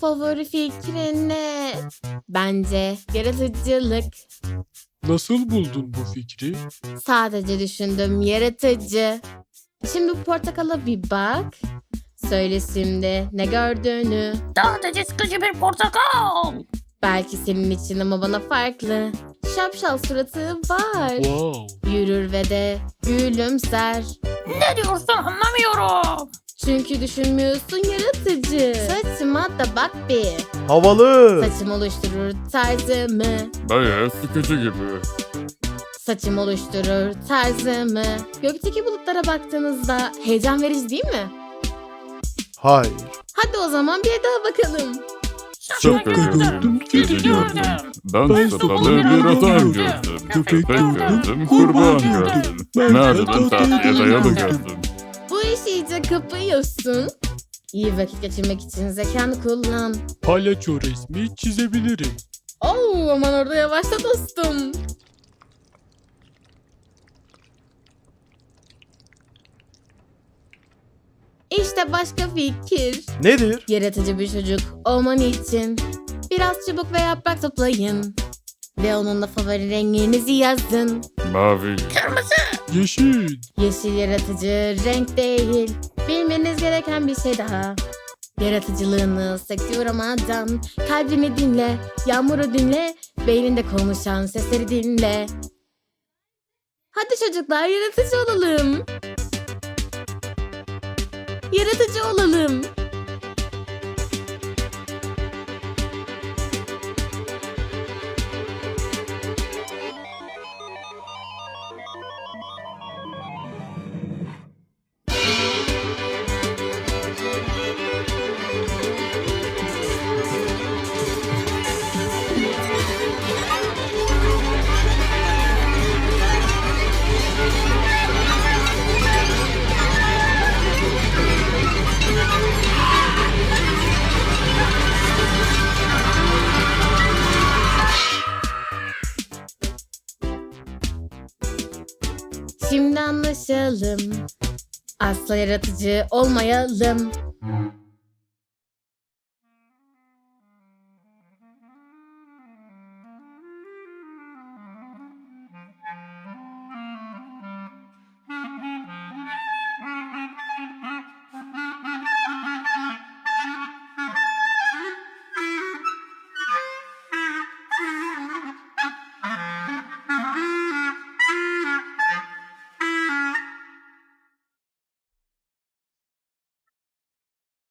Favori fikrin ne? Bence yaratıcılık. Nasıl buldun bu fikri? Sadece düşündüm yaratıcı. Şimdi bu portakala bir bak. Söyle şimdi ne gördüğünü. Sadece sıkıcı bir portakal. Belki senin için ama bana farklı. Şapşal suratı var. Wow. Yürür ve de gülümser. Ne diyorsun anlamıyorum. Çünkü düşünmüyorsun yaratıcı. Saçıma da bak bir. Havalı. Saçım oluşturur tarzımı. Bayağı sıkıcı gibi. Saçım oluşturur tarzımı. Gökteki bulutlara baktığınızda heyecan verici değil mi? Hayır. Hadi o zaman bir daha bakalım. Şapka gördüm, kedi gördüm. Ben Ben sapalı sapalı bir atan adam gördüm. Köpek gördüm, kurban gördüm. de tatlıya tatlı dayalı gördüm. İyice kapıyorsun. İyi vakit geçirmek için zekanı kullan. Palyaço resmi çizebilirim. Oo aman orada yavaşla dostum. İşte başka fikir. Nedir? Yaratıcı bir çocuk olman için biraz çubuk ve yaprak toplayın. Ve onunla favori renginizi yazın. Mavi, Yeşil. Yeşil yaratıcı renk değil. Bilmeniz gereken bir şey daha. Yaratıcılığını sekteye uğramadan kalbimi dinle, yağmuru dinle, beyninde konuşan sesleri dinle. Hadi çocuklar yaratıcı olalım. Yaratıcı olalım. Şimdi anlaşalım. Asla yaratıcı olmayalım.